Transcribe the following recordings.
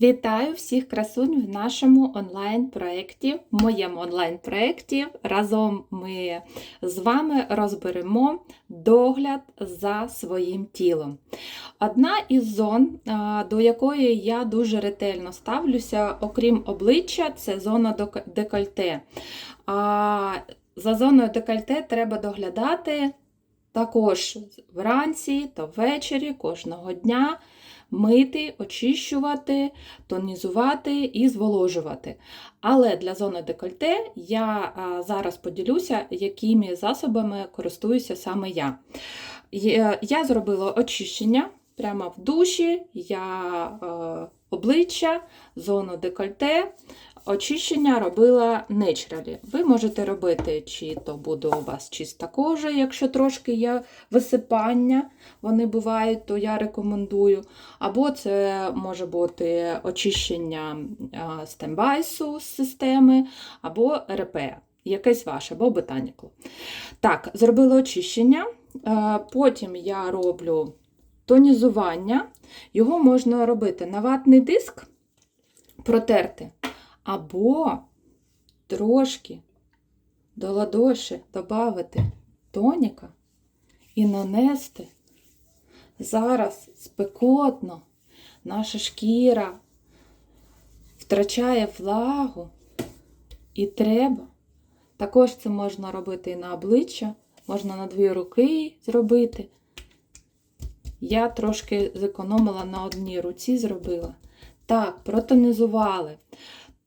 Вітаю всіх красунь в нашому онлайн-проєкті, в моєму онлайн-проєкті. Разом ми з вами розберемо догляд за своїм тілом. Одна із зон, до якої я дуже ретельно ставлюся, окрім обличчя, це зона декольте. За зоною декольте треба доглядати також вранці та ввечері кожного дня. Мити, очищувати, тонізувати і зволожувати. Але для зони декольте я зараз поділюся, якими засобами користуюся саме я. Я зробила очищення прямо в душі, я е, обличчя, зону декольте. Очищення робила нечралі. Ви можете робити, чи то буде у вас чиста кожа, якщо трошки є висипання, вони бувають, то я рекомендую. Або це може бути очищення стембайсу з системи, або РП, якесь ваше, або ботанікло. Так, зробила очищення. Потім я роблю тонізування. Його можна робити на ватний диск, протерти, або трошки до ладоші додати тоніка і нанести. Зараз спекотно, наша шкіра втрачає влагу і треба. Також це можна робити і на обличчя, можна на дві руки зробити. Я трошки зекономила на одній руці, зробила. Так, протонізували.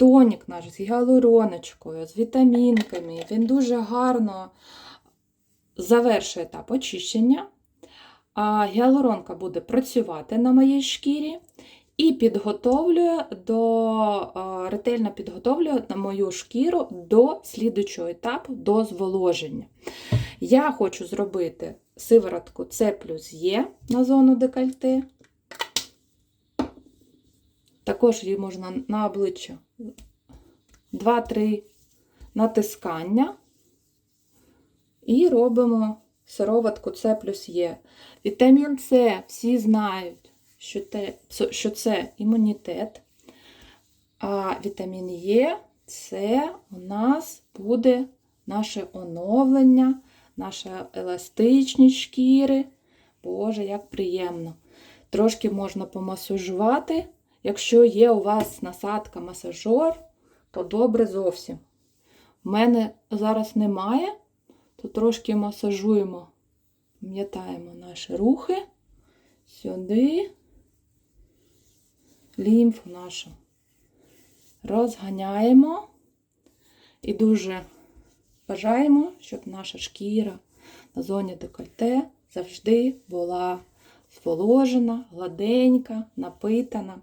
Тонік наш з гіалуроночкою, з вітамінками. Він дуже гарно завершує етап очищення. А гіалуронка буде працювати на моїй шкірі і підготовлює до, ретельно підготовлює на мою шкіру до слідучого етапу, до зволоження. Я хочу зробити сиворотку С плюс Е на зону декольте. Також її можна на обличчя 2-3 натискання. І робимо сироватку С плюс Е. Вітамін С всі знають, що, те, що це імунітет. А вітамін Е це у нас буде наше оновлення, наша еластичність шкіри. Боже, як приємно. Трошки можна помасажувати. Якщо є у вас насадка масажор, то добре зовсім. У мене зараз немає, то трошки масажуємо, пам'ятаємо наші рухи сюди, лімфу нашу розганяємо і дуже бажаємо, щоб наша шкіра на зоні декольте завжди була зволожена, гладенька, напитана.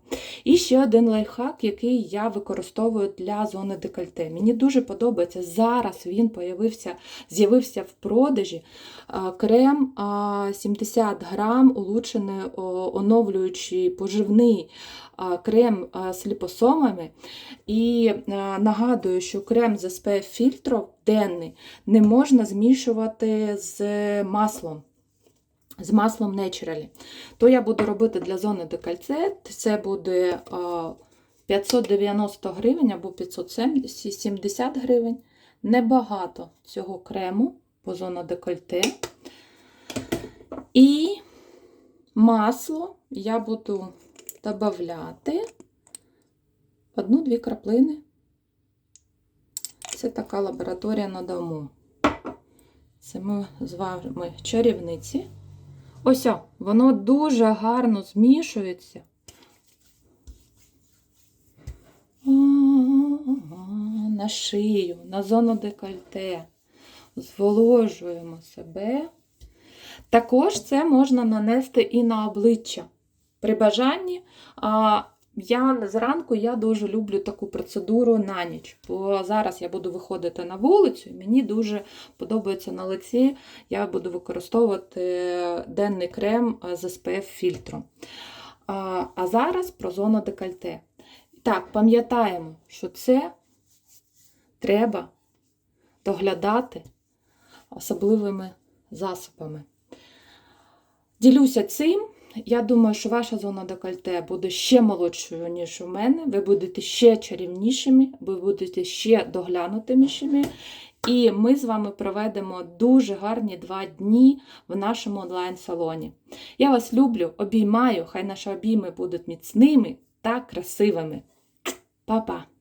І ще один лайфхак, який я використовую для зони декольте. Мені дуже подобається. Зараз він з'явився в продажі крем 70 грам, улучшений оновлюючий поживний крем з ліпосомами. І нагадую, що крем з SPF фільтром денний не можна змішувати з маслом. З маслом Naturally. То я буду робити для зони декольте. Це буде 590 гривень або 570 гривень. Небагато цього крему по зону декольте. І масло я буду додавати одну-дві краплини. Це така лабораторія на дому. Це ми з вами чарівниці. Ось, воно дуже гарно змішується. На шию, на зону декольте. Зволожуємо себе. Також це можна нанести і на обличчя. При бажанні. А, я зранку я дуже люблю таку процедуру на ніч, бо зараз я буду виходити на вулицю, і мені дуже подобається на лиці. Я буду використовувати денний крем з SPF фільтром. А, а зараз про зону декольте. Так, пам'ятаємо, що це треба доглядати особливими засобами. Ділюся цим. Я думаю, що ваша зона декольте буде ще молодшою, ніж у мене. Ви будете ще чарівнішими, ви будете ще доглянутимішими. І ми з вами проведемо дуже гарні два дні в нашому онлайн-салоні. Я вас люблю, обіймаю, хай наші обійми будуть міцними та красивими. Па-па!